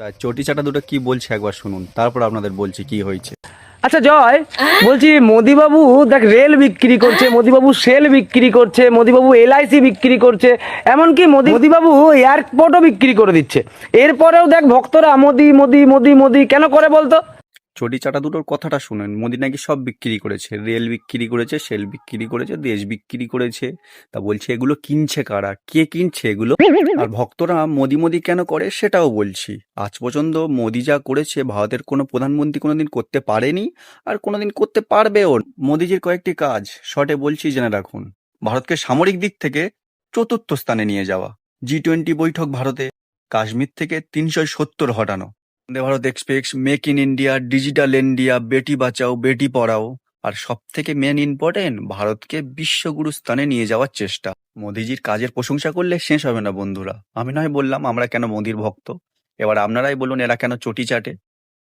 তা চটি চাটা দুটো কি বলছে একবার শুনুন, তারপর আপনাদের বলছি কি হয়েছে। আচ্ছা জয়, বলছি মোদিবাবু, দেখ, রেল বিক্রি করছে, মোদিবাবু সেল বিক্রি করছে, মোদিবাবু এলআইসি বিক্রি করছে, এমনকি মোদি, মোদিবাবু এয়ারপোর্টও বিক্রি করে দিচ্ছে। এরপরেও দেখ, ভক্তরা মোদি মোদি মোদি মোদি, কেন করে বলতো? চটি চাটা দুটোর কথাটা শুনেন। মোদি নাকি সব বিক্রি করেছে। রেল বিক্রি করেছে, সেল বিক্রি করেছে, দেশ বিক্রি করেছে। তা বলছে, এগুলো কিনছে কারা? কে কিনছে এগুলো? আর ভক্তরা মোদি মোদি কেন করে? সেটাও বলছি। আজ পর্যন্ত মোদি যা করেছে, ভারতের কোনো প্রধানমন্ত্রী কোনোদিন করতে পারেনি আর কোনোদিন করতে পারবেও। মোদিজির কয়েকটি কাজ, শর্টে বলছি, জেনে রাখুন। ভারতকে সামরিক দিক থেকে চতুর্থ স্থানে নিয়ে যাওয়া। জি টোয়েন্টি বৈঠক ভারতে, কাশ্মীর থেকে তিনশো সত্তর হটানো। Vande Bharat express, make in India, digital India, Beti Bachao, Beti পড়াও। আর সব থেকে মেন ইম্পর্টেন্ট ভারতকে বিশ্বগুরু স্থানে নিয়ে যাওয়ার চেষ্টা। মোদিজির কাজের প্রশংসা করলে শেষ হবে না, বন্ধুরা। আমি নয় বললাম, আমরা কেন মোদির ভক্ত? এবার আপনারাই বলুন, এরা কেন চটি চাটে?